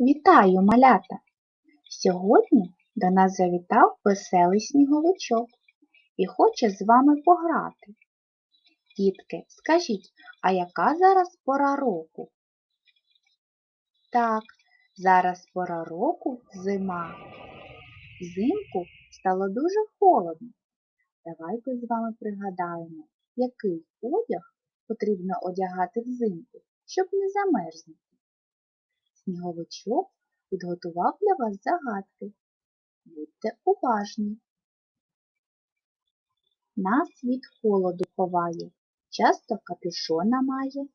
Вітаю, малята! Сьогодні до нас завітав веселий сніговичок і хоче з вами пограти. Дітки, скажіть, а яка зараз пора року? Так, зараз пора року зима. Взимку стало дуже холодно. Давайте з вами пригадаємо, який одяг потрібно одягати взимку, щоб не замерзнути. Сніговичок підготував для вас загадки. Будьте уважні. Нас від холоду ховає, часто капюшона має.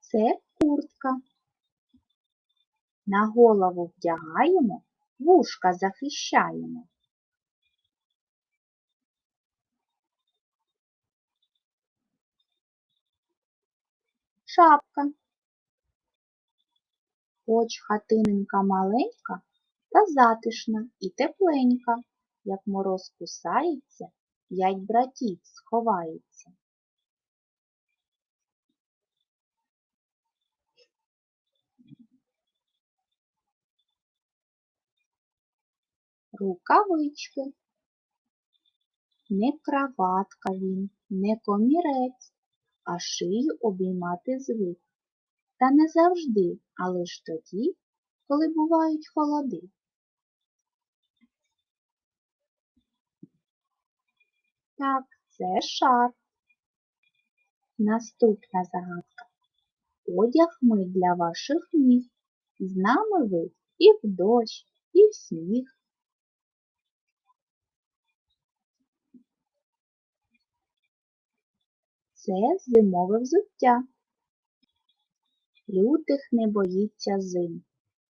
Це куртка. На голову вдягаємо, вушка захищаємо. Шапка. Хоч хатиненька маленька та затишна і тепленька, як мороз кусається, п'ять братів сховається. Рукавички. Не краватка він, не комірець, а шию обіймати звик. Та не завжди, а лиш тоді, коли бувають холоди. Так, це шар. Наступна загадка. Одяг ми для ваших ніг. З нами ви і в дощ, і в сніг. Це зимове взуття. Лютих не боїться зим,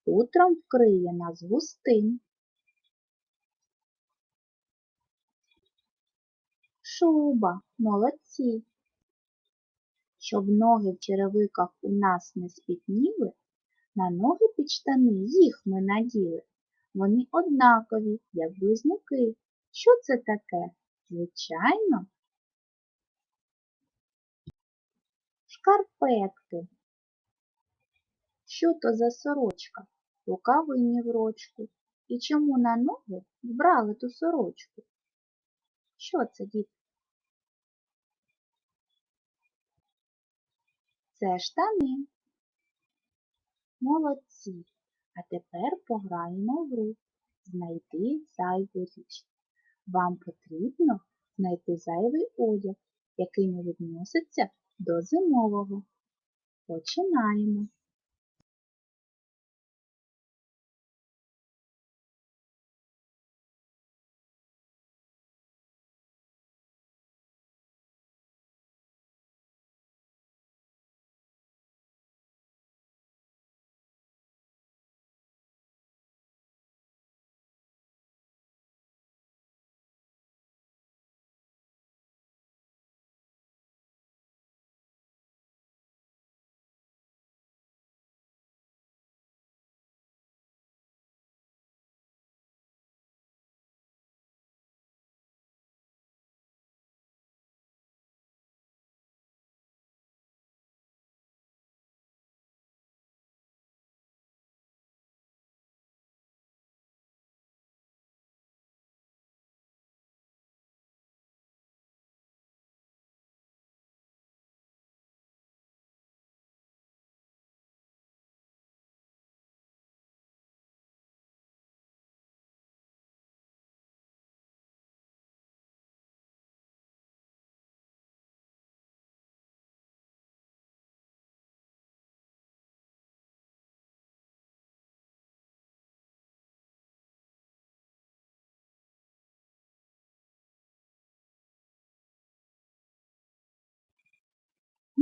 утром вкриє нас густим. Шуба, молодці. Щоб ноги в черевиках у нас не спітніли, на ноги під штани їх ми наділи. Вони однакові, як близнюки. Що це таке? Звичайно, шкарпетки. Що то за сорочка? Рукавині в рочку. І чому на ноги вбрали ту сорочку? Що це, діти? Це штани. Молодці. А тепер пограємо в гру. Знайти зайву річ. Вам потрібно знайти зайвий одяг, який не відноситься до зимового. Починаємо.